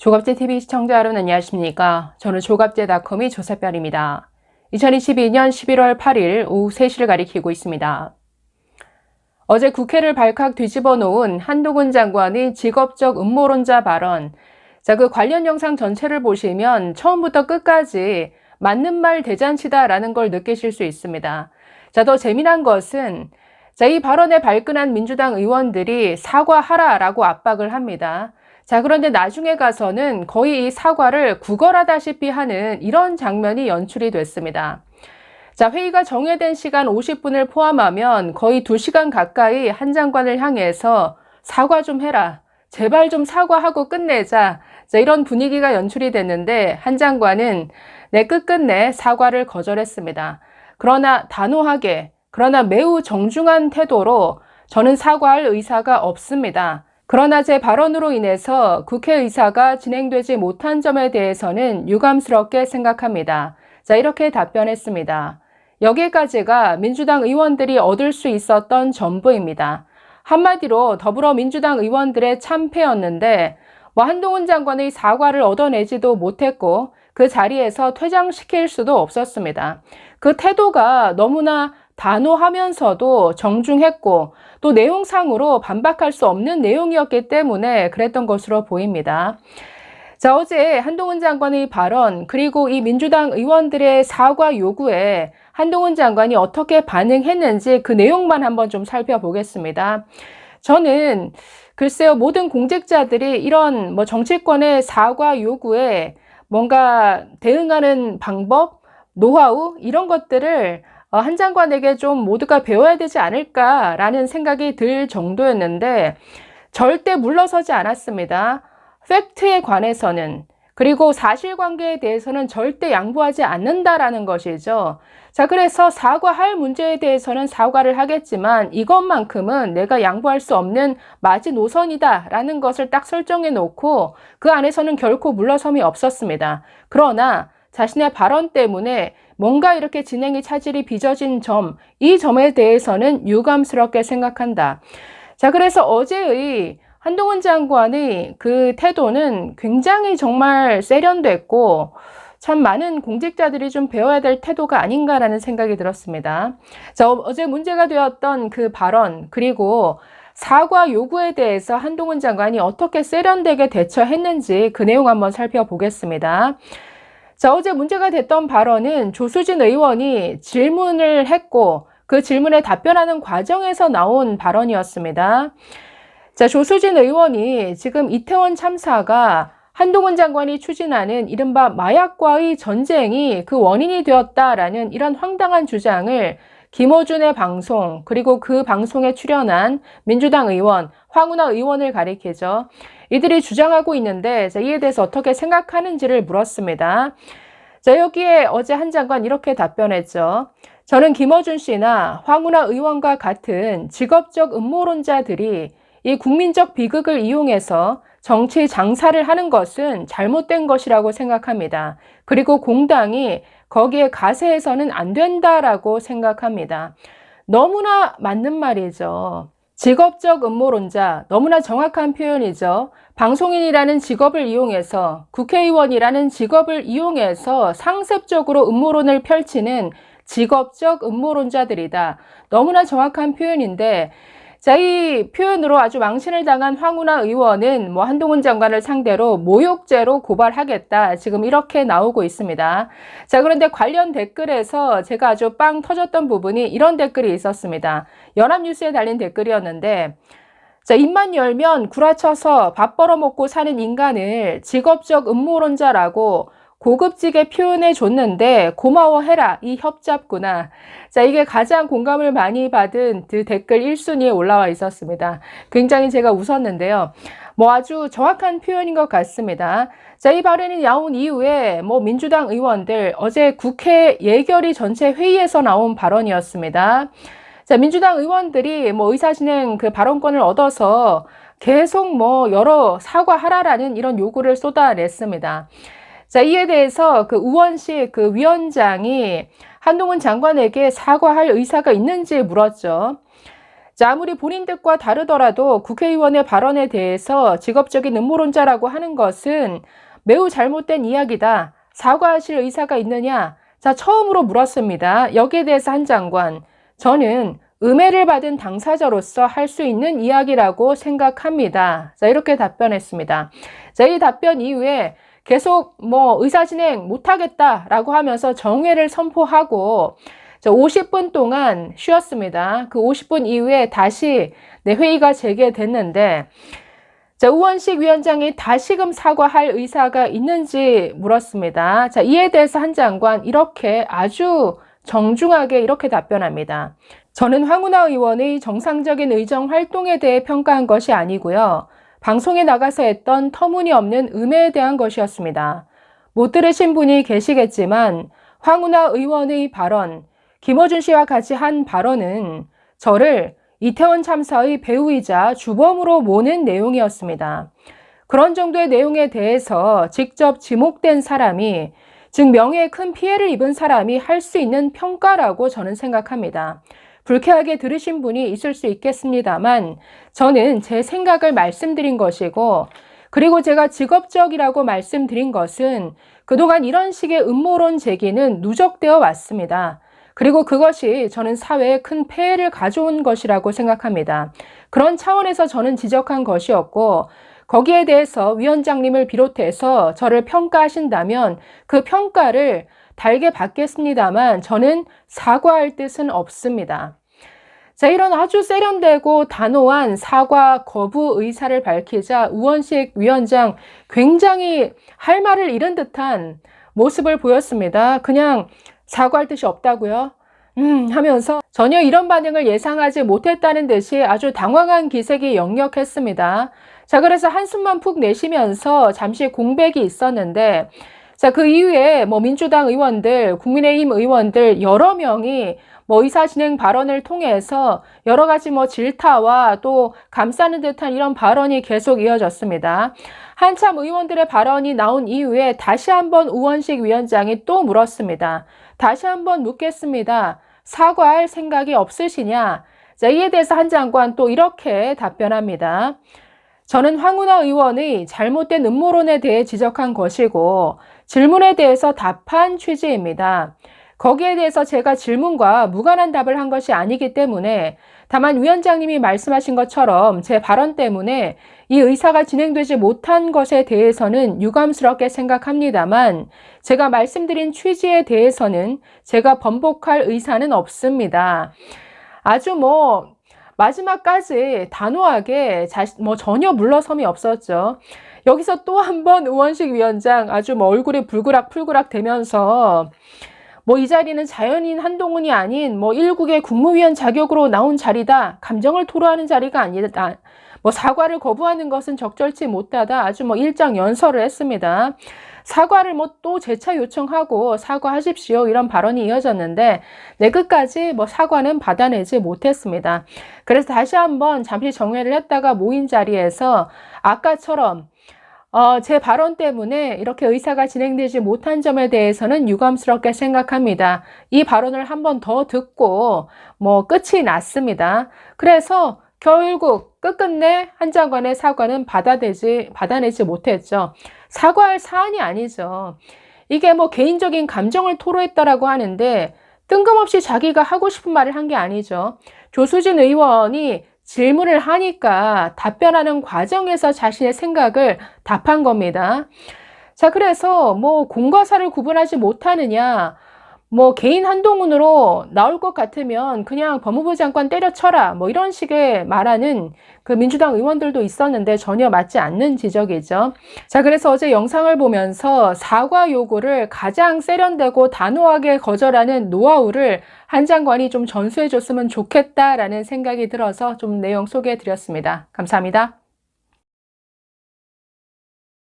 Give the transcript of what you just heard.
조갑제TV 시청자 여러분 안녕하십니까. 저는 조갑제닷컴의 조사별입니다. 2022년 11월 8일 오후 3시를 가리키고 있습니다. 어제 국회를 발칵 뒤집어 놓은 한동훈 장관의 직업적 음모론자 발언. 자, 그 관련 영상 전체를 보시면 처음부터 끝까지 맞는 말 대잔치다라는 걸 느끼실 수 있습니다. 자, 더 재미난 것은 자, 이 발언에 발끈한 민주당 의원들이 사과하라라고 압박을 합니다. 자, 그런데 나중에 가서는 거의 이 사과를 구걸하다시피 하는 이런 장면이 연출이 됐습니다. 자, 회의가 정해된 시간 50분을 포함하면 거의 2시간 가까이 한 장관을 향해서 사과 좀 해라. 제발 좀 사과하고 끝내자. 자, 이런 분위기가 연출이 됐는데 한 장관은 내 끝끝내 사과를 거절했습니다. 그러나 단호하게, 그러나 매우 정중한 태도로 저는 사과할 의사가 없습니다. 그러나 제 발언으로 인해서 국회의사가 진행되지 못한 점에 대해서는 유감스럽게 생각합니다. 자, 이렇게 답변했습니다. 여기까지가 민주당 의원들이 얻을 수 있었던 전부입니다. 한마디로 더불어민주당 의원들의 참패였는데, 뭐 한동훈 장관의 사과를 얻어내지도 못했고, 그 자리에서 퇴장시킬 수도 없었습니다. 그 태도가 너무나 단호하면서도 정중했고 또 내용상으로 반박할 수 없는 내용이었기 때문에 그랬던 것으로 보입니다. 자, 어제 한동훈 장관의 발언, 그리고 이 민주당 의원들의 사과 요구에 한동훈 장관이 어떻게 반응했는지 그 내용만 한번 좀 살펴보겠습니다. 저는 글쎄요, 모든 공직자들이 이런 뭐 정치권의 사과 요구에 뭔가 대응하는 방법, 노하우, 이런 것들을 어, 한 장관에게 좀 모두가 배워야 되지 않을까라는 생각이 들 정도였는데 절대 물러서지 않았습니다. 팩트에 관해서는 그리고 사실관계에 대해서는 절대 양보하지 않는다라는 것이죠. 자, 그래서 사과할 문제에 대해서는 사과를 하겠지만 이것만큼은 내가 양보할 수 없는 마지노선이다라는 것을 딱 설정해 놓고 그 안에서는 결코 물러섬이 없었습니다. 그러나 자신의 발언 때문에 뭔가 이렇게 진행이 차질이 빚어진 점, 이 점에 대해서는 유감스럽게 생각한다. 자, 그래서 어제의 한동훈 장관의 그 태도는 굉장히 정말 세련됐고, 참 많은 공직자들이 좀 배워야 될 태도가 아닌가라는 생각이 들었습니다. 자, 어제 문제가 되었던 그 발언, 그리고 사과 요구에 대해서 한동훈 장관이 어떻게 세련되게 대처했는지 그 내용 한번 살펴보겠습니다. 자, 어제 문제가 됐던 발언은 조수진 의원이 질문을 했고 그 질문에 답변하는 과정에서 나온 발언이었습니다. 자, 조수진 의원이 지금 이태원 참사가 한동훈 장관이 추진하는 이른바 마약과의 전쟁이 그 원인이 되었다라는 이런 황당한 주장을 김호준의 방송 그리고 그 방송에 출연한 민주당 의원 황운하 의원을 가리키죠. 이들이 주장하고 있는데 이에 대해서 어떻게 생각하는지를 물었습니다. 자, 여기에 어제 한 장관 이렇게 답변했죠. 저는 김어준 씨나 황운하 의원과 같은 직업적 음모론자들이 이 국민적 비극을 이용해서 정치 장사를 하는 것은 잘못된 것이라고 생각합니다. 그리고 공당이 거기에 가세해서는 안 된다라고 생각합니다. 너무나 맞는 말이죠. 직업적 음모론자, 너무나 정확한 표현이죠. 방송인이라는 직업을 이용해서, 국회의원이라는 직업을 이용해서 상습적으로 음모론을 펼치는 직업적 음모론자들이다. 너무나 정확한 표현인데, 자, 이 표현으로 아주 망신을 당한 황운하 의원은 뭐 한동훈 장관을 상대로 모욕죄로 고발하겠다. 지금 이렇게 나오고 있습니다. 자, 그런데 관련 댓글에서 제가 아주 빵 터졌던 부분이 이런 댓글이 있었습니다. 연합뉴스에 달린 댓글이었는데, 자, 입만 열면 구라쳐서 밥 벌어먹고 사는 인간을 직업적 음모론자라고 고급지게 표현해 줬는데 고마워해라 이 협잡구나. 자 이게 가장 공감을 많이 받은 그 댓글 1순위에 올라와 있었습니다. 굉장히 제가 웃었는데요. 뭐 아주 정확한 표현인 것 같습니다. 자, 이 발언이 나온 이후에 뭐 민주당 의원들 어제 국회 예결위 전체 회의에서 나온 발언이었습니다. 자, 민주당 의원들이 뭐 의사진행 그 발언권을 얻어서 계속 뭐 여러 사과하라라는 이런 요구를 쏟아냈습니다. 자, 이에 대해서 그 우원식 그 위원장이 한동훈 장관에게 사과할 의사가 있는지 물었죠. 자, 아무리 본인 뜻과 다르더라도 국회의원의 발언에 대해서 직업적인 음모론자라고 하는 것은 매우 잘못된 이야기다. 사과하실 의사가 있느냐? 자, 처음으로 물었습니다. 여기에 대해서 한 장관. 저는 음해를 받은 당사자로서 할 수 있는 이야기라고 생각합니다. 자, 이렇게 답변했습니다. 자, 이 답변 이후에 계속 뭐 의사 진행 못하겠다라고 하면서 정회를 선포하고 50분 동안 쉬었습니다. 그 50분 이후에 다시 내 회의가 재개됐는데 자, 우원식 위원장이 다시금 사과할 의사가 있는지 물었습니다. 자, 이에 대해서 한 장관 이렇게 아주 정중하게 이렇게 답변합니다. 저는 황운하 의원의 정상적인 의정 활동에 대해 평가한 것이 아니고요. 방송에 나가서 했던 터무니없는 음해에 대한 것이었습니다. 못 들으신 분이 계시겠지만 황운하 의원의 발언, 김어준 씨와 같이 한 발언은 저를 이태원 참사의 배우이자 주범으로 모는 내용이었습니다. 그런 정도의 내용에 대해서 직접 지목된 사람이 즉 명예에 큰 피해를 입은 사람이 할 수 있는 평가라고 저는 생각합니다. 불쾌하게 들으신 분이 있을 수 있겠습니다만 저는 제 생각을 말씀드린 것이고 그리고 제가 직업적이라고 말씀드린 것은 그동안 이런 식의 음모론 제기는 누적되어 왔습니다. 그리고 그것이 저는 사회에 큰 폐해를 가져온 것이라고 생각합니다. 그런 차원에서 저는 지적한 것이었고, 거기에 대해서 위원장님을 비롯해서 저를 평가하신다면 그 평가를 달게 받겠습니다만 저는 사과할 뜻은 없습니다. 자, 이런 아주 세련되고 단호한 사과 거부 의사를 밝히자 우원식 위원장 굉장히 할 말을 잃은 듯한 모습을 보였습니다. 그냥 사과할 뜻이 없다고요? 음, 하면서 전혀 이런 반응을 예상하지 못했다는 듯이 아주 당황한 기색이 역력했습니다. 자, 그래서 한숨만 푹 내쉬면서 잠시 공백이 있었는데, 자, 그 이후에 뭐 민주당 의원들, 국민의힘 의원들 여러 명이 뭐 의사 진행 발언을 통해서 여러 가지 뭐 질타와 또 감싸는 듯한 이런 발언이 계속 이어졌습니다. 한참 의원들의 발언이 나온 이후에 다시 한번 우원식 위원장이 또 물었습니다. 다시 한번 묻겠습니다. 사과할 생각이 없으시냐? 자, 이에 대해서 한 장관 또 이렇게 답변합니다. 저는 황운하 의원의 잘못된 음모론에 대해 지적한 것이고 질문에 대해서 답한 취지입니다. 거기에 대해서 제가 질문과 무관한 답을 한 것이 아니기 때문에 다만 위원장님이 말씀하신 것처럼 제 발언 때문에 이 의사가 진행되지 못한 것에 대해서는 유감스럽게 생각합니다만 제가 말씀드린 취지에 대해서는 제가 번복할 의사는 없습니다. 아주 뭐 마지막까지 단호하게 자신, 뭐 전혀 물러섬이 없었죠. 여기서 또 한번 우원식 위원장 아주 뭐 얼굴이 불그락불그락 되면서 뭐 이 자리는 자연인 한동훈이 아닌 뭐 일국의 국무위원 자격으로 나온 자리다. 감정을 토로하는 자리가 아니다. 뭐 사과를 거부하는 것은 적절치 못하다. 아주 뭐 일장 연설을 했습니다. 사과를 뭐 또 재차 요청하고 사과하십시오. 이런 발언이 이어졌는데, 내 끝까지 뭐 사과는 받아내지 못했습니다. 그래서 다시 한번 잠시 정회를 했다가 모인 자리에서 아까처럼 어, 제 발언 때문에 이렇게 의사가 진행되지 못한 점에 대해서는 유감스럽게 생각합니다. 이 발언을 한 번 더 듣고 뭐 끝이 났습니다. 그래서 결국 끝끝내 한 장관의 사과는 받아내지, 받아내지 못했죠. 사과할 사안이 아니죠. 이게 뭐 개인적인 감정을 토로했다라고 하는데 뜬금없이 자기가 하고 싶은 말을 한 게 아니죠. 조수진 의원이 질문을 하니까 답변하는 과정에서 자신의 생각을 답한 겁니다. 자, 그래서 뭐 공과 사를 구분하지 못하느냐, 뭐 개인 한동훈으로 나올 것 같으면 그냥 법무부 장관 때려쳐라 뭐 이런 식의 말하는 그 민주당 의원들도 있었는데 전혀 맞지 않는 지적이죠. 자 그래서 어제 영상을 보면서 사과 요구를 가장 세련되고 단호하게 거절하는 노하우를 한 장관이 좀 전수해 줬으면 좋겠다라는 생각이 들어서 좀 내용 소개해 드렸습니다. 감사합니다.